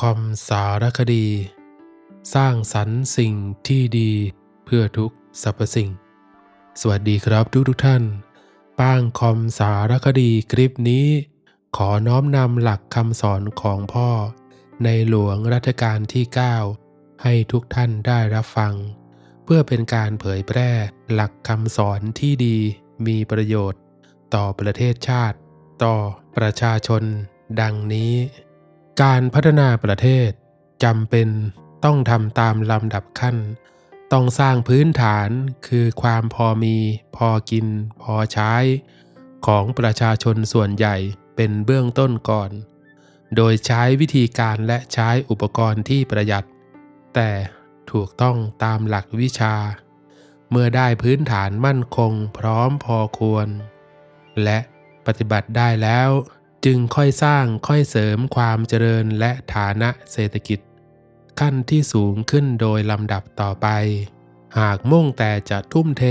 คอมสารคดี สร้างสรรค์สิ่งที่ดีเพื่อทุกสรรพสิ่ง สวัสดีครับทุกทุกท่าน ป้างคอมสารคดีคลิปนี้ ขอน้อมนำหลักคำสอนของพ่อ ในหลวงรัชกาลที่ 9 ให้ทุกท่านได้รับฟัง เพื่อเป็นการเผยแพร่หลักคำสอนที่ดีมีประโยชน์ ต่อประเทศชาติ ต่อประชาชน ดังนี้ การพัฒนาประเทศจำเป็นต้องทำตามลำดับขั้น ต้องสร้างพื้นฐานคือความพอมี พอกิน พอใช้ ของประชาชนส่วนใหญ่เป็นเบื้องต้นก่อน โดยใช้วิธีการและใช้อุปกรณ์ที่ประหยัด แต่ถูกต้องตามหลักวิชา เมื่อได้พื้นฐานมั่นคงพร้อมพอควร และปฏิบัติได้แล้ว จึงค่อยสร้างค่อยเสริมความเจริญและฐานะเศรษฐกิจ ขั้นที่สูงขึ้นโดยลำดับต่อไป หากมุ่งแต่จะทุ่มเท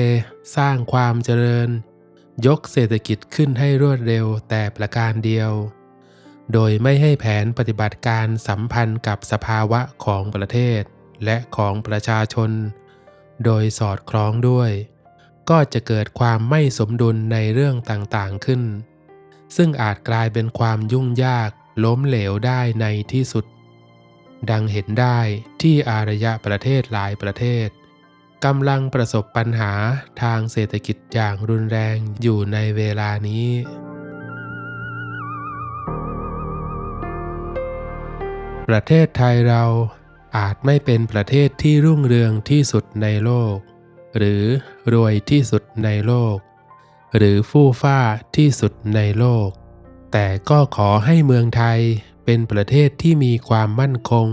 สร้างความเจริญ ยกเศรษฐกิจขึ้นให้รวดเร็วแต่ประการเดียว โดยไม่ให้แผนปฏิบัติการสัมพันธ์กับสภาวะของประเทศและของประชาชน โดยสอดคล้องด้วย ก็จะเกิดความไม่สมดุลในเรื่องต่างๆขึ้น ซึ่งอาจกลายเป็นความยุ่งยากล้มเหลวได้ในที่สุด ดังเห็นได้ที่อารยะประเทศหลายประเทศกำลังประสบปัญหาทางเศรษฐกิจอย่างรุนแรงอยู่ในเวลานี้ ประเทศไทยเราอาจไม่เป็นประเทศที่รุ่งเรืองที่สุดในโลก หรือรวยที่สุดในโลก หรือฟู่ฟ้าที่สุดในโลก แต่ก็ขอให้เมืองไทยเป็นประเทศที่มีความมั่นคง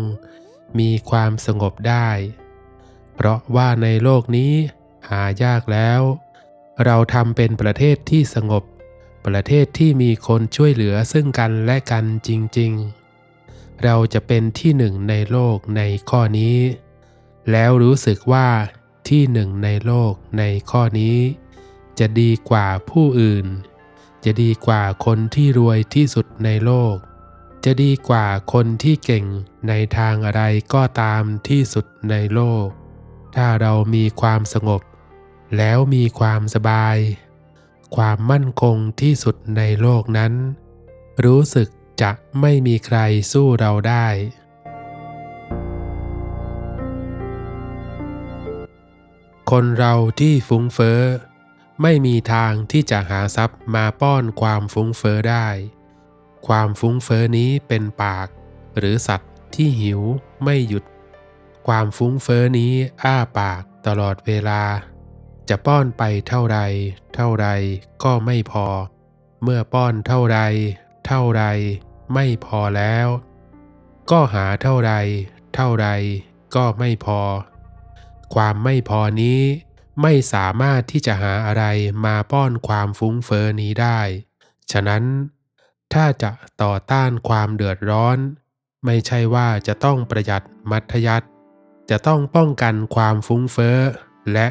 มีความสงบได้ เพราะว่าในโลกนี้หายากแล้ว เราทำเป็นประเทศที่สงบ ประเทศที่มีคนช่วยเหลือซึ่งกันและกันจริง ๆ เราจะเป็นที่หนึ่งในโลกในข้อนี้ แล้วรู้สึกว่าที่หนึ่งในโลกในข้อนี้ จะดีกว่าผู้อื่น จะดีกว่าคนที่รวยที่สุดในโลก จะดีกว่าคนที่เก่งในทางอะไรก็ตามที่สุดในโลก ถ้าเรามีความสงบ แล้วมีความสบาย ความมั่นคงที่สุดในโลกนั้น รู้สึกจะไม่มีใครสู้เราได้ คนเราที่ฟุ้งเฟ้อ ไม่มีทางที่จะหาทรัพย์มาป้อนความฟุ้งเฟ้อได้ ความฟุ้งเฟ้อนี้เป็นปาก หรือสัตว์ที่หิวไม่หยุด ความฟุ้งเฟ้อนี้อ้าปากตลอดเวลา จะป้อนไปเท่าไรเท่าไรก็ไม่พอ เมื่อป้อนเท่าไรเท่าไรไม่พอแล้ว ก็หาเท่าไรเท่าไรก็ไม่พอ ความไม่พอนี้ ไม่สามารถที่จะหาอะไรมาป้อนความฟุ้งเฟอ้อนี้ได้ ฉะนั้น ถ้าจะต่อต้านความเดือดร้อน ไม่ใช่ว่าจะต้องประหยัดมัธยัติจะต้องป้องกันความฟุ้งเฟ้อและ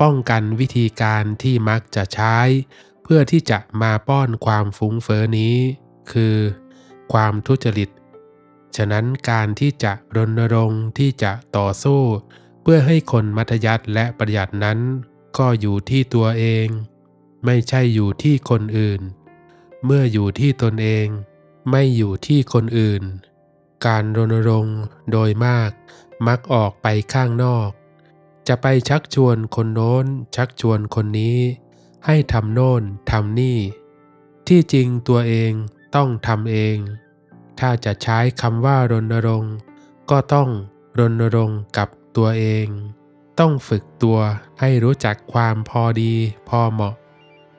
ป้องกันวิธีการที่มักจะใช้ เพื่อที่จะมาป้อนความฟุ้งเฟ้อนี้ คือ ความทุจริต ฉะนั้นการที่จะรณรงค์ที่จะต่อสู้ เพื่อให้คนมัธยัติและประหยัดนั้น ก็อยู่ที่ตัวเอง ไม่ใช่อยู่ที่คนอื่น เมื่ออยู่ที่ตนเอง ไม่อยู่ที่คนอื่น การรณรงค์โดยมาก มักออกไปข้างนอก จะไปชักชวนคนโน้น ชักชวนคนนี้ ให้ทำโน่นทำนี่ ที่จริงตัวเองต้องทำเอง ถ้าจะใช้คำว่ารณรงค์ ก็ต้องรณรงค์กับ ตัวเอง ต้องฝึกตัวให้รู้จักความพอดีพอเหมาะ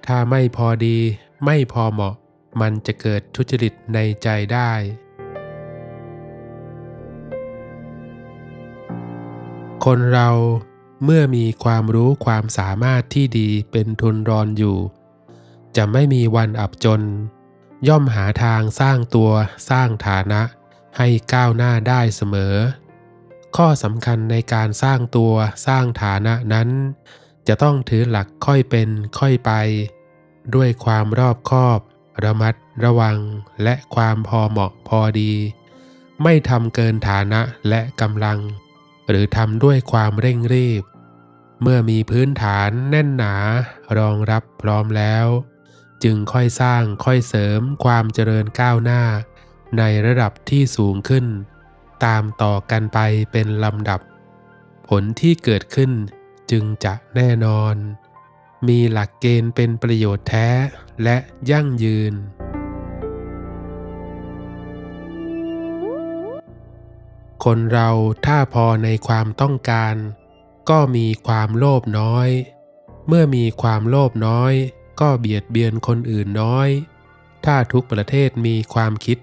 ถ้าไม่พอดีไม่พอเหมาะ มันจะเกิดทุจริตในใจได้ คนเราเมื่อมีความรู้ความสามารถที่ดีเป็นทุนรอนอยู่ จะไม่มีวันอับจน ย่อมหาทางสร้างตัวสร้างฐานะให้ก้าวหน้าได้เสมอ ข้อสำคัญในการสร้างตัวสร้างฐานะนั้น จะต้องถือหลักค่อยเป็นค่อยไป ด้วยความรอบคอบ ระมัดระวัง และความพอเหมาะพอดี ไม่ทำเกินฐานะและกำลัง หรือทำด้วยความเร่งรีบ เมื่อมีพื้นฐานแน่นหนารองรับพร้อมแล้ว จึงค่อยสร้างค่อยเสริมความเจริญก้าวหน้า ในระดับที่สูงขึ้น ตามต่อกันไปเป็นลำดับ ผลที่เกิดขึ้นจึงจะแน่นอน มีหลักเกณฑ์เป็นประโยชน์แท้และยั่งยืน คนเราถ้าพอในความต้องการ ก็มีความโลภน้อย เมื่อมีความโลภน้อย ก็เบียดเบียนคนอื่นน้อย ถ้าทุกประเทศมีความคิด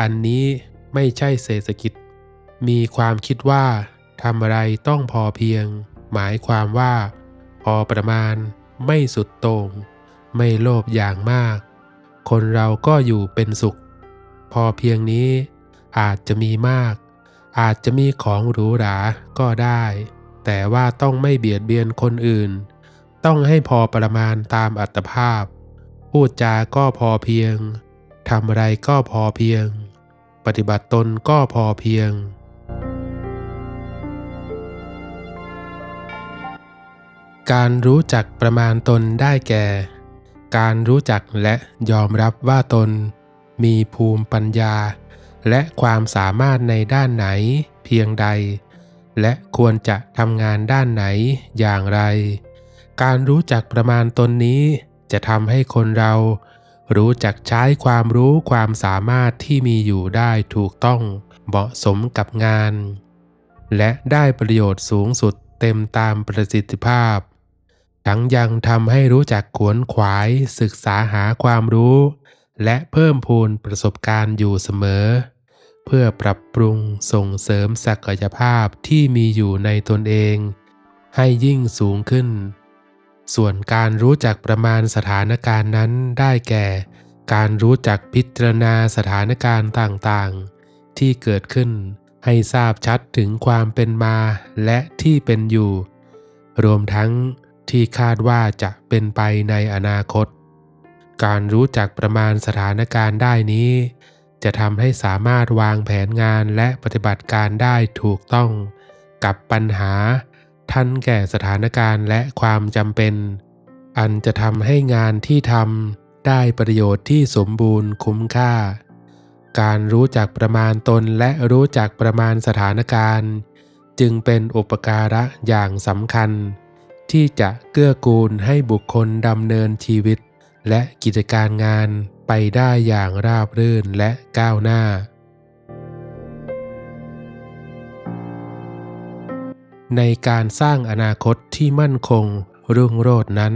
อันนี้ไม่ใช่เศรษฐกิจ มีความคิดว่าทำอะไรต้องพอเพียง หมายความว่า พอประมาณไม่สุดโต่งไม่โลภอย่างมาก คนเราก็อยู่เป็นสุข พอเพียงนี้อาจจะมีมาก อาจจะมีของหรูหราก็ได้ แต่ว่าต้องไม่เบียดเบียนคนอื่น ต้องให้พอประมาณตามอัตภาพ พูดจาก็พอเพียงทำอะไรก็พอเพียง ปฏิบัติตนก็พอเพียง การรู้จักประมาณตนได้แก่ การรู้จักและยอมรับว่าตน มีภูมิปัญญา และความสามารถในด้านไหน เพียงใด และควรจะทำงานด้านไหนอย่างไร การรู้จักประมาณตนนี้ จะทำให้คนเรา รู้จักใช้ความรู้ความสามารถที่มีอยู่ได้ถูกต้องเหมาะสมกับงาน และได้ประโยชน์สูงสุดเต็มตามประสิทธิภาพ ทั้งยังทำให้รู้จักขวนขวายศึกษาหาความรู้ และเพิ่มพูนประสบการณ์อยู่เสมอ เพื่อปรับปรุงส่งเสริมศักยภาพที่มีอยู่ในตนเอง ให้ยิ่งสูงขึ้น ส่วนการรู้จักประมาณสถานการณ์นั้นได้แก่ การรู้จักพิจารณาสถานการณ์ต่างๆ ที่เกิดขึ้นให้ทราบชัดถึงความเป็นมาและที่เป็นอยู่ รวมทั้ง ที่คาดว่าจะเป็นไปในอนาคต การรู้จักประมาณสถานการณ์ได้นี้ จะทำให้สามารถวางแผนงานและปฏิบัติการได้ถูกต้อง กับปัญหา ทันแก่สถานการณ์และความจำเป็น อันจะทำให้งานที่ทำได้ประโยชน์ที่สมบูรณ์คุ้มค่า การรู้จักประมาณตนและรู้จักประมาณสถานการณ์ จึงเป็นอุปการะอย่างสำคัญ ที่จะเกื้อกูลให้บุคคลดำเนินชีวิต และกิจการงานไปได้อย่างราบรื่นและก้าวหน้า ในการสร้างอนาคตที่มั่นคงรุ่งโรจน์นั้น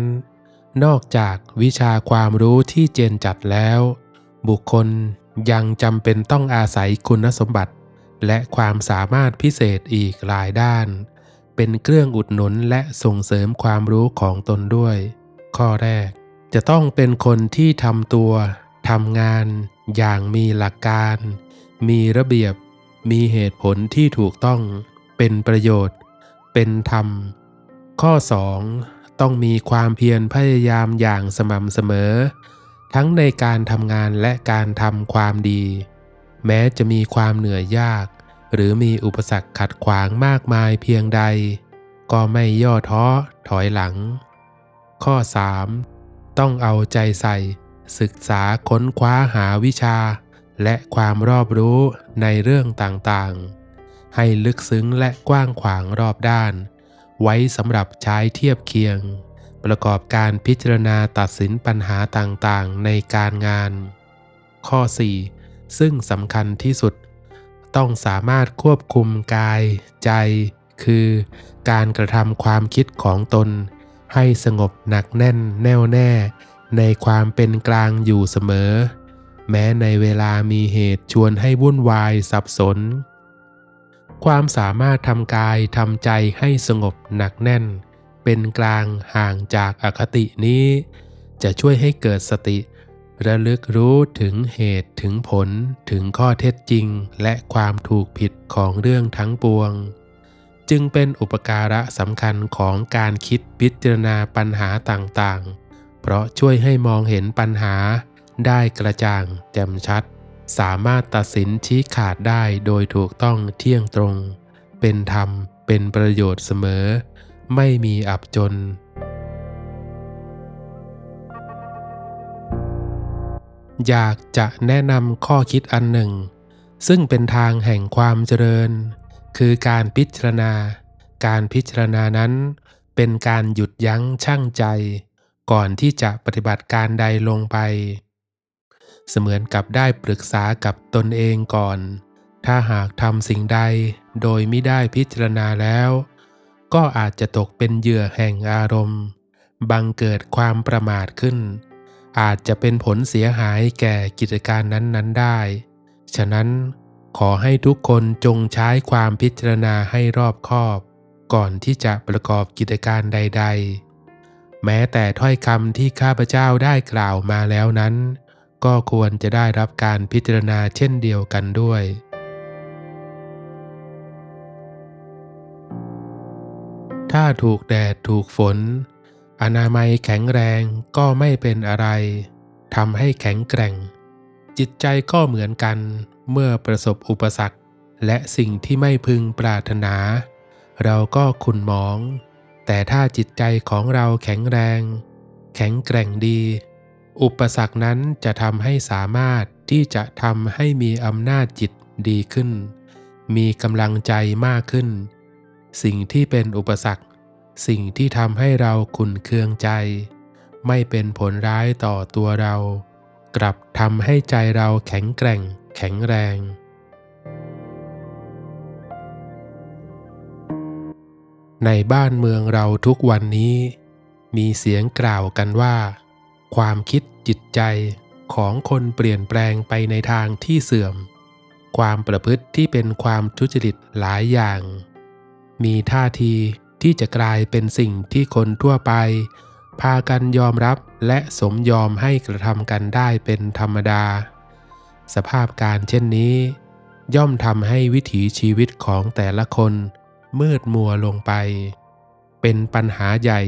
นอกจากวิชาความรู้ที่เจนจัดแล้ว บุคคลยังจำเป็นต้องอาศัยคุณสมบัติ และความสามารถพิเศษอีกหลายด้าน เป็นเครื่องอุดหนุนและส่งเสริมความรู้ของตนด้วย ข้อแรก จะต้องเป็นคนที่ทำตัวทำงานอย่างมีหลักการ มีระเบียบ มีเหตุผลที่ถูกต้อง เป็นประโยชน์ เป็นธรรม ข้อ 2. ต้องมีความเพียรพยายามอย่างสม่ำเสมอ ทั้งในการทำงานและการทำความดี แม้จะมีความเหนื่อยยาก หรือมีอุปสรรคขัดขวางมากมายเพียงใด ก็ไม่ย่อท้อถอยหลัง ข้อ 3. ต้องเอาใจใส่ ศึกษาค้นคว้าหาวิชา และความรอบรู้ในเรื่องต่างๆ ให้ลึกซึ้งและกว้างขวางรอบด้าน ไว้สำหรับใช้เทียบเคียง ประกอบการพิจารณาตัดสินปัญหาต่างๆ ในการงาน ข้อ 4. ซึ่งสำคัญที่สุด ต้องสามารถควบคุมกาย ใจ คือการกระทำความคิดของตน ให้สงบหนักแน่นแน่วแน่ ในความเป็นกลางอยู่เสมอ แม้ในเวลามีเหตุชวนให้วุ่นวายสับสน ความสามารถทำกายทำใจให้สงบหนักแน่น เป็นกลางห่างจากอคตินี้ จะช่วยให้เกิดสติ ระลึกรู้ถึงเหตุถึงผลถึงข้อเท็จจริงและความถูกผิดของเรื่องทั้งปวง จึงเป็นอุปการะสำคัญของการคิดพิจารณาปัญหาต่างๆ เพราะช่วยให้มองเห็นปัญหา ได้กระจ่างแจ่มชัด สามารถตัดสินชี้ขาดได้โดยถูกต้องเที่ยงตรง เป็นธรรมเป็นประโยชน์เสมอ ไม่มีอับจน อยากจะแนะนำข้อคิดอันหนึ่ง ซึ่งเป็นทางแห่งความเจริญ คือการพิจารณา การพิจารณานั้น เป็นการหยุดยั้งชั่งใจ ก่อนที่จะปฏิบัติการใดลงไป เสมือนกับได้ปรึกษากับตนเองก่อน ถ้าหากทำสิ่งใดโดยไม่ได้พิจารณาแล้ว ก็อาจจะตกเป็นเหยื่อแห่งอารมณ์ บังเกิดความประมาทขึ้น อาจจะเป็นผลเสียหายแก่กิจการนั้นๆได้ ฉะนั้นขอให้ทุกคนจงใช้ความพิจารณาให้รอบคอบ ก่อนที่จะประกอบกิจการใด ๆ แม้แต่ถ้อยคำที่ข้าพเจ้าได้กล่าวมาแล้วนั้น ก็ควรจะได้รับการพิจารณาเช่นเดียวกันด้วยถ้าถูกแดดถูกฝน อนามัยแข็งแรงก็ไม่เป็นอะไรทำให้แข็งแกร่ง จิตใจก็เหมือนกันเมื่อประสบอุปสรรค และสิ่งที่ไม่พึงปรารถนา เราก็ขุนหมอง แต่ถ้าจิตใจของเราแข็งแรง แข็งแกร่งดี อุปสรรคนั้นจะทำให้สามารถที่จะทำให้มีอำนาจจิตดีขึ้น มีกำลังใจมากขึ้น สิ่งที่เป็นอุปสรรค สิ่งที่ทำให้เราขุนเคืองใจ ไม่เป็นผลร้ายต่อตัวเรา กลับทำให้ใจเราแข็งแกร่ง แข็งแรง ในบ้านเมืองเราทุกวันนี้ มีเสียงกล่าวกันว่า ความคิดจิตใจของคนเปลี่ยนแปลงไปในทางที่เสื่อม ความประพฤติที่เป็นความทุจริตหลายอย่าง มีท่าที ที่จะกลายเป็นสิ่งที่คนทั่วไป พากันยอมรับและสมยอมให้กระทำกันได้เป็นธรรมดา สภาพการเช่นนี้ ย่อมทำให้วิถีชีวิตของแต่ละคน มืดมัวลงไป เป็นปัญหาใหญ่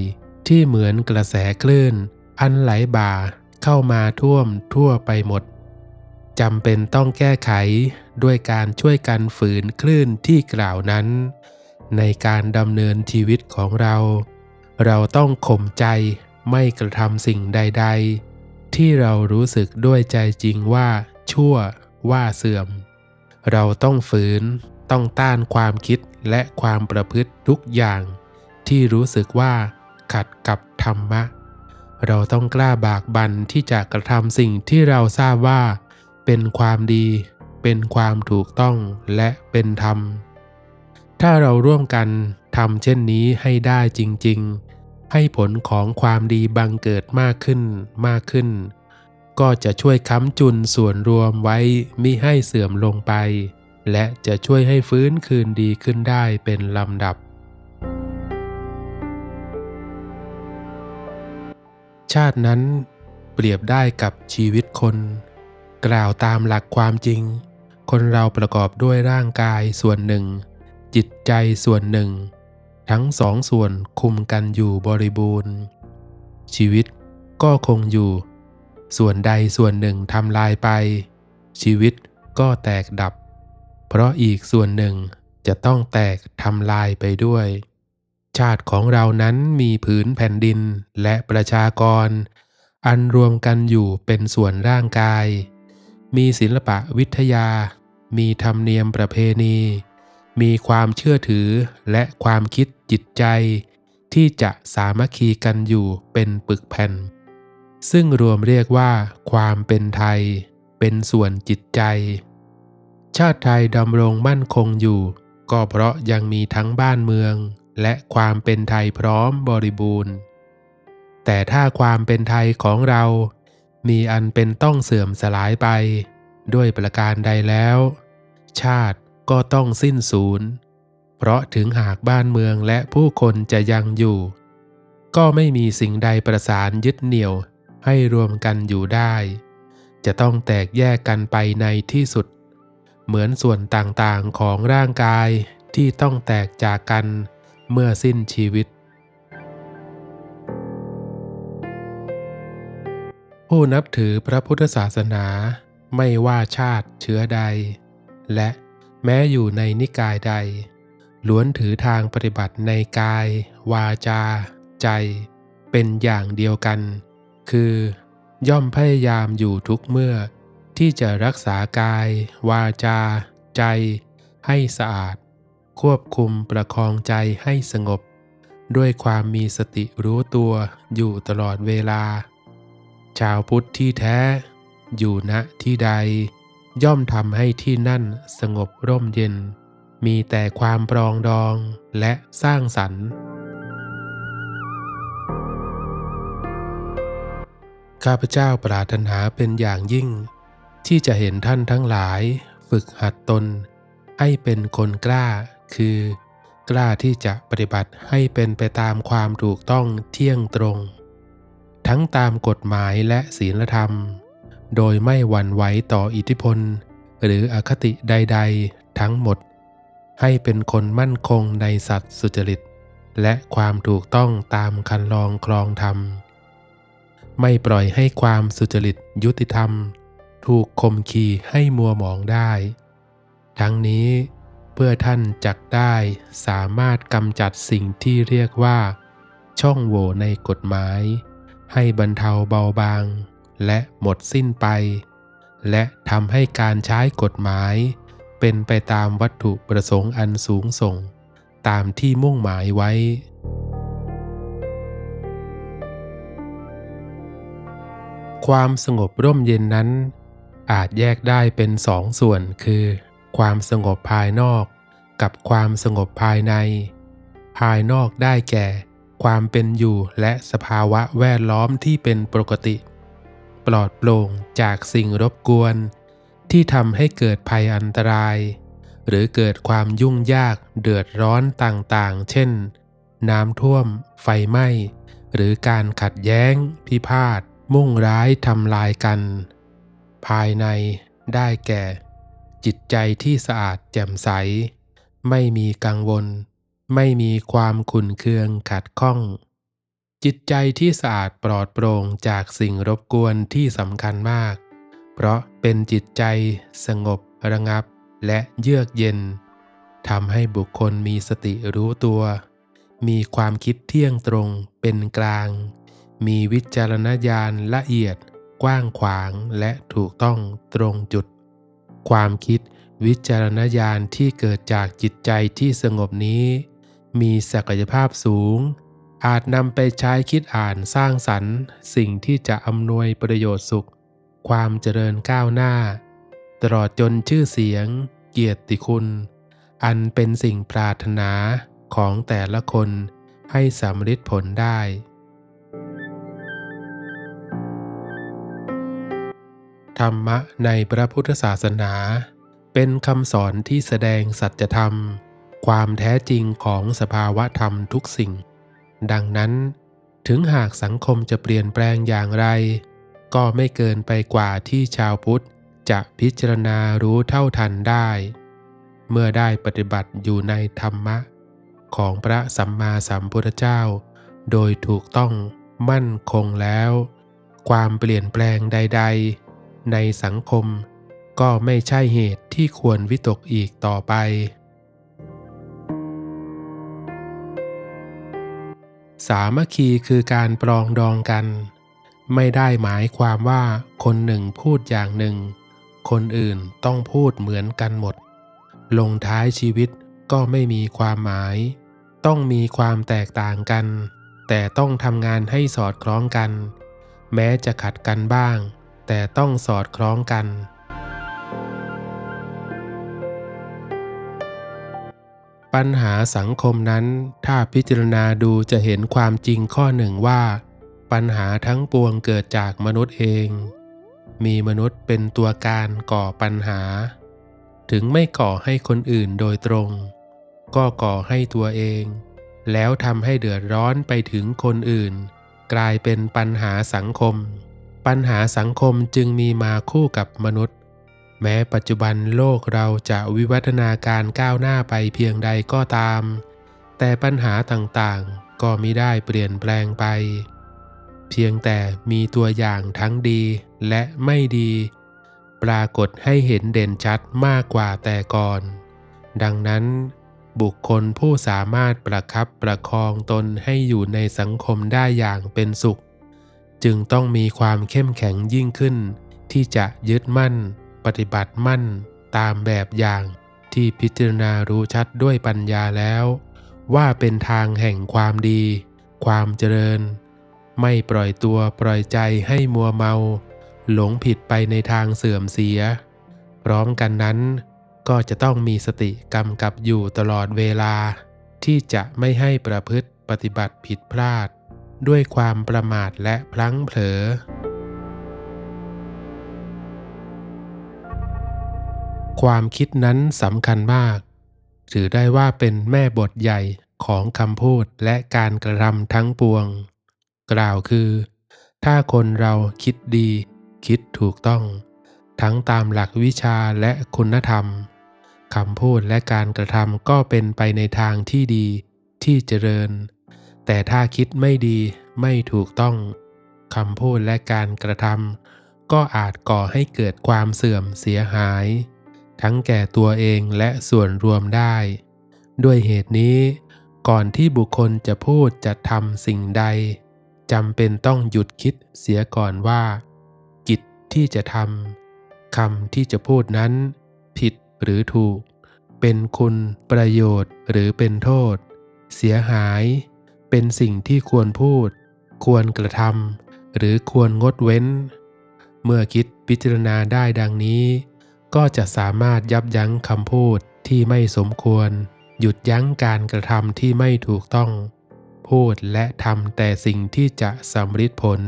ที่เหมือนกระแสคลื่น อันไหลบ่าเข้ามาท่วมทั่วไปหมดจำเป็นต้องแก้ไขด้วยการช่วยกันฝืนคลื่นที่กล่าวนั้น ในการดำเนินชีวิตของเรา เราต้องข่มใจไม่กระทำสิ่งใด ๆ ที่เรารู้สึกด้วยใจจริงว่า ชั่วว่าเสื่อม เราต้องฝืนต้องต้านความคิดและความประพฤติทุกอย่าง ที่รู้สึกว่า ขัดกับธรรมะ เราต้องกล้าบากบันที่จะกระทำสิ่งที่เราทราบว่า เป็นความดี เป็นความถูกต้องและเป็นธรรม ถ้าเราร่วมกันทำเช่นนี้ให้ได้จริง ๆ ให้ผลของความดีบังเกิดมากขึ้นมากขึ้น ก็จะช่วยค้ำจุนส่วนรวมไว้มิให้เสื่อมลงไป และจะช่วยให้ฟื้นคืนดีขึ้นได้เป็นลำดับ ชาตินั้นเปรียบได้กับชีวิตคน กล่าวตามหลักความจริง คนเราประกอบด้วยร่างกายส่วนหนึ่ง จิตใจส่วนหนึ่ง ทั้งสองส่วนคุมกันอยู่บริบูรณ์ ชีวิตก็คงอยู่ ส่วนใดส่วนหนึ่งทำลายไป ชีวิตก็แตกดับ เพราะอีกส่วนหนึ่งจะต้องแตกทำลายไปด้วย ชาติของเรานั้นมีผืนแผ่นดินและประชากร อันรวมกันอยู่เป็นส่วนร่างกาย มีศิลปะวิทยา มีธรรมเนียมประเพณี มีความเชื่อถือและความคิดจิตใจ ที่จะสามัคคีกันอยู่เป็นปึกแผ่น ซึ่งรวมเรียกว่า ความเป็นไทย เป็นส่วนจิตใจ ชาติไทยดำรงมั่นคงอยู่ ก็เพราะยังมีทั้งบ้านเมือง และความเป็นไทยพร้อมบริบูรณ์ แต่ถ้าความเป็นไทยของเรา มีอันเป็นต้องเสื่อมสลายไป ด้วยประการใดแล้ว ชาติ ก็ต้องสิ้นสูญ เพราะถึงหากบ้านเมืองและผู้คนจะยังอยู่ ก็ไม่มีสิ่งใดประสานยึดเหนี่ยวให้รวมกันอยู่ได้ จะต้องแตกแยกกันไปในที่สุด เหมือนส่วนต่างๆของร่างกายที่ต้องแตกจากกันเมื่อสิ้นชีวิต ผู้นับถือพระพุทธศาสนาไม่ว่าชาติเชื้อใด และ แม้อยู่ในนิกายใด ล้วนถือทางปฏิบัติในกาย วาจา ใจ เป็นอย่างเดียวกัน คือ ย่อมพยายามอยู่ทุกเมื่อ ที่จะรักษากาย วาจา ใจ ให้สะอาด ควบคุมประคองใจให้สงบ ด้วยความมีสติรู้ตัวอยู่ตลอดเวลา ชาวพุทธที่แท้ อยู่ณที่ใด ย่อมทำให้ที่นั่นสงบร่มเย็น มีแต่ความปรองดองและสร้างสรรค์ ข้าพเจ้าปรารถนาเป็นอย่างยิ่ง ที่จะเห็นท่านทั้งหลาย ฝึกหัดตน ให้เป็นคนกล้า คือกล้าที่จะปฏิบัติให้เป็นไปตามความถูกต้องเที่ยงตรง ทั้งตามกฎหมายและศีลธรรม โดยไม่หวั่นไหวต่ออิทธิพล หรืออคติใด ๆ ทั้งหมด ให้เป็นคนมั่นคงในสัตว์สุจริต และความถูกต้องตามคันลองคลองธรรม ไม่ปล่อยให้ความสุจริตยุติธรรม ถูกคมขีให้มัวหมองได้ ทั้งนี้เพื่อท่านจักได้สามารถกำจัดสิ่งที่เรียกว่า ช่องโหว่ในกฎหมาย ให้บรรเทาเบาบาง และหมดสิ้นไป และทำให้การใช้กฎหมาย เป็นไปตามวัตถุประสงค์อันสูงส่ง ตามที่มุ่งหมายไว้ ความสงบร่มเย็นนั้น อาจแยกได้เป็นสองส่วนคือ ความสงบภายนอก กับความสงบภายใน ภายนอกได้แก่ความเป็นอยู่และสภาวะแวดล้อมที่เป็นปกติ ปลอดโปร่งจากสิ่งรบกวน ที่ทำให้เกิดภัยอันตราย หรือเกิดความยุ่งยากเดือดร้อนต่างๆ เช่น น้ำท่วม ไฟไหม้ หรือการขัดแย้ง พิพาท มุ่งร้ายทำลายกัน ภายในได้แก่ จิตใจที่สะอาดแจ่มใส ไม่มีกังวล ไม่มีความขุ่นเคืองขัดข้อง จิตใจที่สะอาดปลอดโปร่งจากสิ่งรบกวนที่สำคัญมาก เพราะเป็นจิตใจสงบระงับและเยือกเย็นทำให้บุคคลมีสติรู้ตัว มีความคิดเที่ยงตรงเป็นกลาง มีวิจารณญาณละเอียด กว้างขวางและถูกต้องตรงจุด ความคิดวิจารณญาณที่เกิดจากจิตใจที่สงบนี้ มีศักยภาพสูง อาจนำไปใช้คิดอ่านสร้างสรรค์ สิ่งที่จะอำนวยประโยชน์สุข ความเจริญก้าวหน้า ตลอดจนชื่อเสียง เกียรติคุณ อันเป็นสิ่งปรารถนาของแต่ละคนให้สำเร็จผลได้ ธรรมะในพระพุทธศาสนา เป็นคำสอนที่แสดงสัจธรรม ความแท้จริงของสภาวะธรรมทุกสิ่ง ดังนั้น ถึงหากสังคมจะเปลี่ยนแปลงอย่างไร ก็ไม่เกินไปกว่าที่ชาวพุทธจะพิจารณารู้เท่าทันได้ เมื่อได้ปฏิบัติอยู่ในธรรมะ ของพระสัมมาสัมพุทธเจ้า โดยถูกต้องมั่นคงแล้ว ความเปลี่ยนแปลงใด ๆ ในสังคมก็ไม่ใช่เหตุที่ควรวิตกอีกต่อไป สามัคคีคือการปรองดองกัน ไม่ได้หมายความว่าคนหนึ่งพูดอย่างหนึ่ง คนอื่นต้องพูดเหมือนกันหมด ลงท้ายชีวิตก็ไม่มีความหมาย ต้องมีความแตกต่างกัน แต่ต้องทำงานให้สอดคล้องกัน แม้จะขัดกันบ้าง แต่ต้องสอดคล้องกัน ปัญหาสังคมนั้น ถ้าพิจารณาดูจะเห็นความจริงข้อหนึ่งว่า ปัญหาทั้งปวงเกิดจากมนุษย์เอง มีมนุษย์เป็นตัวการก่อปัญหา ถึงไม่ก่อให้คนอื่นโดยตรง ก็ก่อให้ตัวเอง แล้วทำให้เดือดร้อนไปถึงคนอื่น กลายเป็นปัญหาสังคม ปัญหาสังคมจึงมีมาคู่กับมนุษย์ แม้ปัจจุบันโลกเราจะวิวัฒนาการก้าวหน้าไปเพียงใดก็ตาม แต่ปัญหาต่างๆ ก็มิได้เปลี่ยนแปลงไป เพียงแต่มีตัวอย่างทั้งดีและไม่ดี ปรากฏให้เห็นเด่นชัดมากกว่าแต่ก่อน ดังนั้น บุคคลผู้สามารถประคับประคองตนให้อยู่ในสังคมได้อย่างเป็นสุข จึงต้องมีความเข้มแข็งยิ่งขึ้น ที่จะยึดมั่น ปฏิบัติมั่นตามแบบอย่างที่พิจารณารู้ชัดด้วยปัญญาแล้ว ว่าเป็นทางแห่งความดี ความเจริญ ไม่ปล่อยตัวปล่อยใจให้มัวเมา หลงผิดไปในทางเสื่อมเสีย พร้อมกันนั้น ก็จะต้องมีสติกำกับอยู่ตลอดเวลา ที่จะไม่ให้ประพฤติปฏิบัติผิดพลาด ด้วยความประมาทและพลั้งเผลอ ความคิดนั้นสำคัญมาก ถือได้ว่าเป็นแม่บทใหญ่ของคำพูดและการกระทำทั้งปวง กล่าวคือ ถ้าคนเราคิดดี คิดถูกต้อง ทั้งตามหลักวิชาและคุณธรรมคำพูดและการกระทำก็เป็นไปในทางที่ดีที่เจริญ แต่ถ้าคิดไม่ดีไม่ถูกต้องคำพูดและการกระทำก็อาจก่อให้เกิดความเสื่อมเสียหาย ทั้งแก่ตัวเองและส่วนรวมได้ ด้วยเหตุนี้ ก่อนที่บุคคลจะพูดจะทำสิ่งใดจำเป็นต้องหยุดคิดเสียก่อนว่า กิจที่จะทำคำที่จะพูดนั้น ผิดหรือถูก เป็นคุณประโยชน์หรือเป็นโทษ เสียหาย เป็นสิ่งที่ควรพูด ควรกระทำหรือควรงดเว้น เมื่อคิดพิจารณาได้ดังนี้ ก็จะสามารถยับยั้งคำพูดที่ไม่สมควร หยุดยั้งการกระทำที่ไม่ถูกต้อง พูดและทำแต่สิ่งที่จะสำฤทธิผล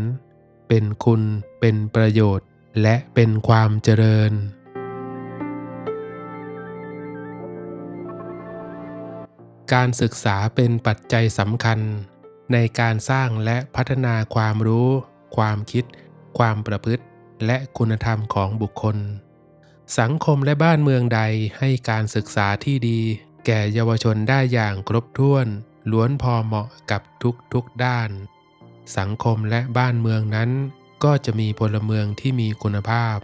เป็นคุณ เป็นประโยชน์ และเป็นความเจริญ การศึกษาเป็นปัจจัยสำคัญ ในการสร้างและพัฒนาความรู้ ความคิด ความประพฤติ และคุณธรรมของบุคคล สังคมและบ้านเมืองใดให้การศึกษาที่ดี แก่เยาวชนได้อย่างครบถ้วน ล้วนพอเหมาะกับทุกๆด้าน สังคมและบ้านเมืองนั้น ก็จะมีพลเมืองที่มีคุณภาพ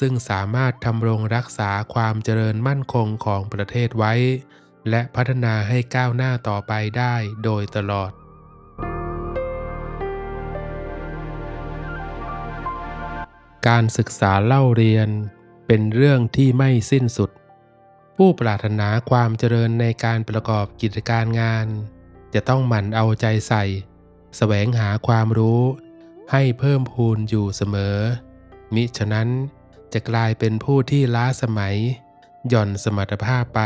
ซึ่งสามารถทำรงรักษาความเจริญมั่นคงของประเทศไว้ และพัฒนาให้ก้าวหน้าต่อไปได้โดยตลอดการศึกษาเล่าเรียน เป็นเรื่องที่ไม่สิ้นสุด ผู้ปรารถนาความเจริญในการประกอบกิจการงาน จะต้องหมั่นเอาใจใส่แสวงหาความรู้ ให้เพิ่มพูนอยู่เสมอ มิฉะนั้นจะกลายเป็นผู้ที่ล้าสมัย หย่อนสมรรถภาพไป